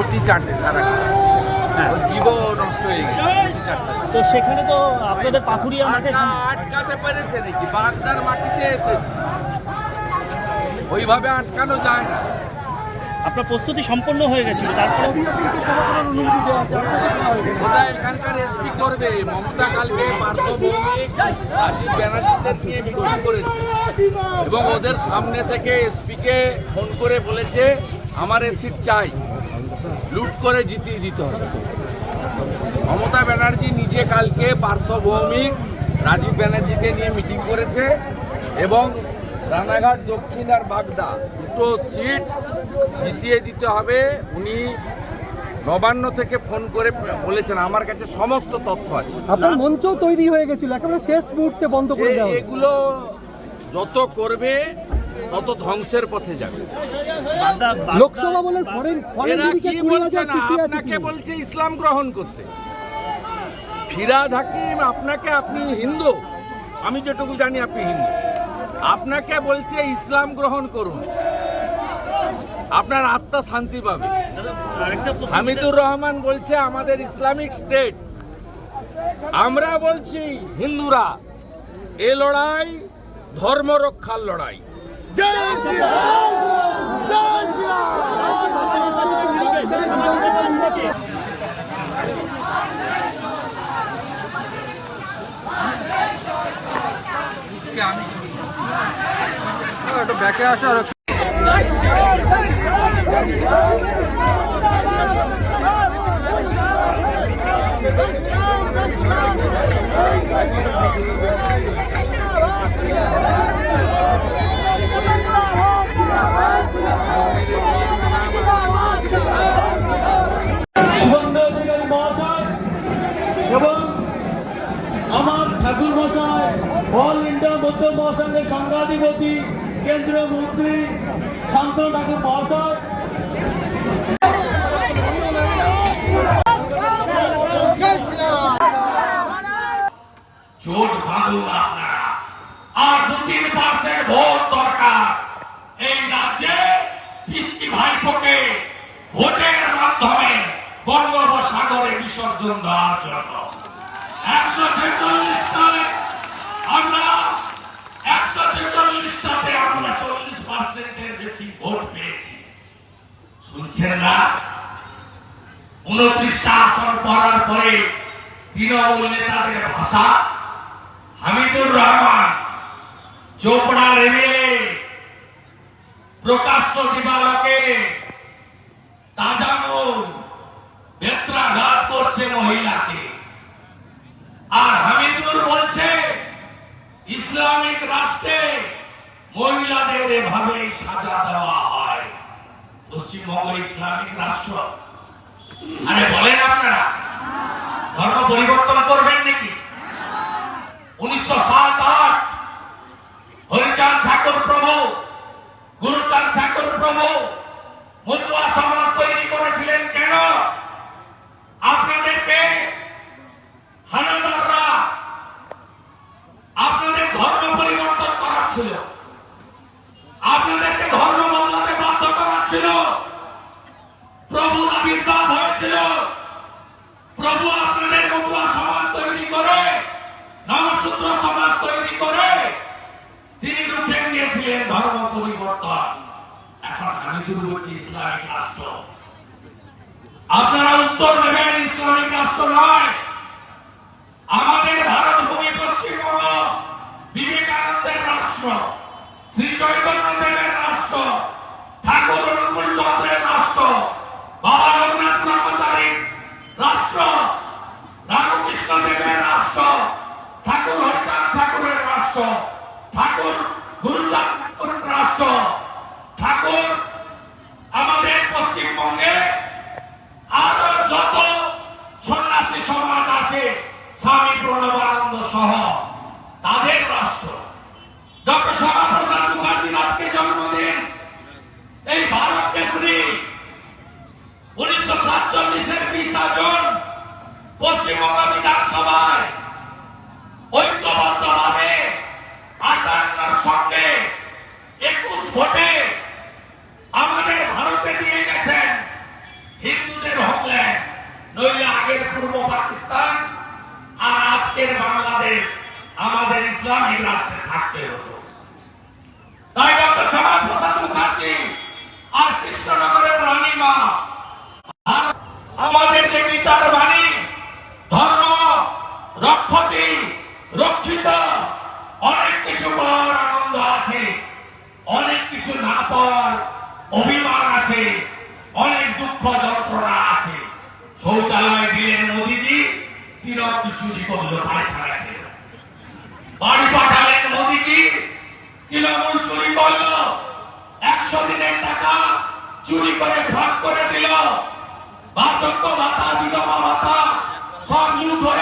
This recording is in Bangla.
চটি চাটে সারা হ্যাঁ। নষ্ট হয়ে গেছে তো সেখানে তো আপনাদের পাথুরিয়া মাঠে আটকা- আটকাতে পেরেছে নাকি? বাগদার মাটিতে এসেছে। ওইভাবে আটকানো যায় না। আপনার প্রস্তুতি সম্পন্ন হয়ে গেছিল তারপরে ওটা এখানকার এসপি করবে মমতা কালকে পার্থ ভৌমিক রাজীব ব্যানার্জিদের নিয়ে মিটিং করেছে। এবং ওদের সামনে থেকে এসপিকে ফোন করে বলেছে আমার এ সিট চাই। লুট করে জিতিয়ে দিতে হবে। মমতা ব্যানার্জি নিজে কালকে পার্থ ভৌমিক রাজীব ব্যানার্জিকে নিয়ে মিটিং করেছে এবং রানাঘাট দক্ষিণ আর বাগদা দুটো সিট জিতিয়ে দিতে হবে। উনি নবান্ন থেকে ফোন করে বলেছেন আমার কাছে সমস্ত তথ্য আছে। আপনার মঞ্চও তৈরি হয়ে গেছিল একেবারে শেষ মুহূর্তে বন্ধ করে দেওয়া এগুলো যত করবে তত ধ্বংসের পথে যাবে। লোকসভা বলেন ফরেন ফরেন কি বলছে না? আপনাকে বলছে ইসলাম গ্রহণ করতে। ফিরাদ হাকিম আপনাকে আপনি হিন্দু? আমি যেটুকু জানি আপনি হিন্দু। আপনাকে বলছে ইসলাম গ্রহণ করুন। আপনার আত্মা শান্তি পাবে। হামিদুর রহমান বলছে আমাদের ইসলামিক স্টেট। আমরা বলছি হিন্দুরা এ লড়াই ধর্ম রক্ষার লড়াই। শুভেন্দু মহাসংঘের সংঘাধিপতি কেন্দ্রীয় মন্ত্রী শান্তনু ঠাকুর মহাশয়। আর ভোট ভোটের মাধ্যমে বঙ্গোপসাগরে বিসর্জন দেওয়ার জন্য। একশো ছেচল্লিশটায় পার্সেন্টের বেশি ভোট পেয়েছি। শুনছেন না? উনত্রিশটা আসন পড়ার পরে তৃণমূল নেতাদের ভাষা, হামিদুর রহমান, চোপড়ার এমএলএ, প্রকাশ্য দিবালকে তাজামুল বেত্রাঘাত করছে মহিলাকে। আর হামিদুর বলছে, ইসলামিক রাষ্ট্রে মহিলাদের এভাবে সাজা দেওয়া হয়। পশ্চিমবঙ্গ ইসলামিক রাষ্ট্র। আরে বলেন আপনারা, ধর্ম পরিবর্তন করবেন নাকি? উনিশশো সাত আট, হরিচাঁদ ঠাকুর প্রভু, গুরুচাঁদ ঠাকুর প্রভু মতুয়া সমাজ তৈরি করেছিলেন কেন? আপনাদেরকে হানাদাররা আপনাদের ধর্ম পরিবর্তন করাচ্ছিল। হয়েছিল প্রভু আপনাদের সমাজ তৈরি করে নবসূত্র সমাজ তৈরি করে, তিনি রুখে নিয়েছিলেন ধর্ম পরিবর্তন। এখন আমি দূর বলছি ইসলামিক রাষ্ট্র। আপনারা উত্তর দেবেন, ইসলামিক রাষ্ট্র নয় আমাদের ভারত ভূমি পশ্চিমবঙ্গ বিবেকানন্দের রাষ্ট্র শ্রী চৈতন্য দেবের রাষ্ট্র ঠাকুর অনুকূল চন্দ্রের রাষ্ট্র বাবা রঘুনাথ ব্রহ্মচারী রাষ্ট্র রামকৃষ্ণ দেবের রাষ্ট্র ঠাকুর হরিচাঁদ ঠাকুরের রাষ্ট্র। ঠাকুর গুরুচাঁদ ঠাকুরের রাষ্ট্র। ঠাকুর, আমাদের পশ্চিমবঙ্গে আরও যত সন্ন্যাসী সমাজ আছে, স্বামী প্রণবানন্দ সহ, তাদের রাষ্ট্র। ডক্টর শ্যামাপ্রসাদ মুখার্জির আজকে জন্মদিন। এই ভারত কেশরী উনিশশো সাতচল্লিশের বিশা জন পশ্চিমবঙ্গ বিধানসভায় ঐক্যবদ্ধভাবে সঙ্গে একুশ ভোটে আমাদের ভারতে দিয়ে গেছেন হিন্দু নইলে আগের পূর্ব পাকিস্তান আর আজকের বাংলাদেশ আমাদের ইসলামিক রাষ্ট্রে থাকতে হতো। তাই ডক্টর শ্যামা প্রসাদ মুখার্জি আর কৃষ্ণনগরের রানীমা আমাদের যে গীতার বাণী অভিমান আছে, অনেক দুঃখ যন্ত্রণা আছে। শৌচালয় দিলেন মোদিজি, তিলক চুরি করল পায়খানা বাড়ি পাঠালেন মোদিজি, তৃণমূল চুরি করল। একশো দিনের টাকা চুরি করে ভাগ করে দিল। বার্ধক্য ভাতা, বিধবা ভাতা সব হয়ে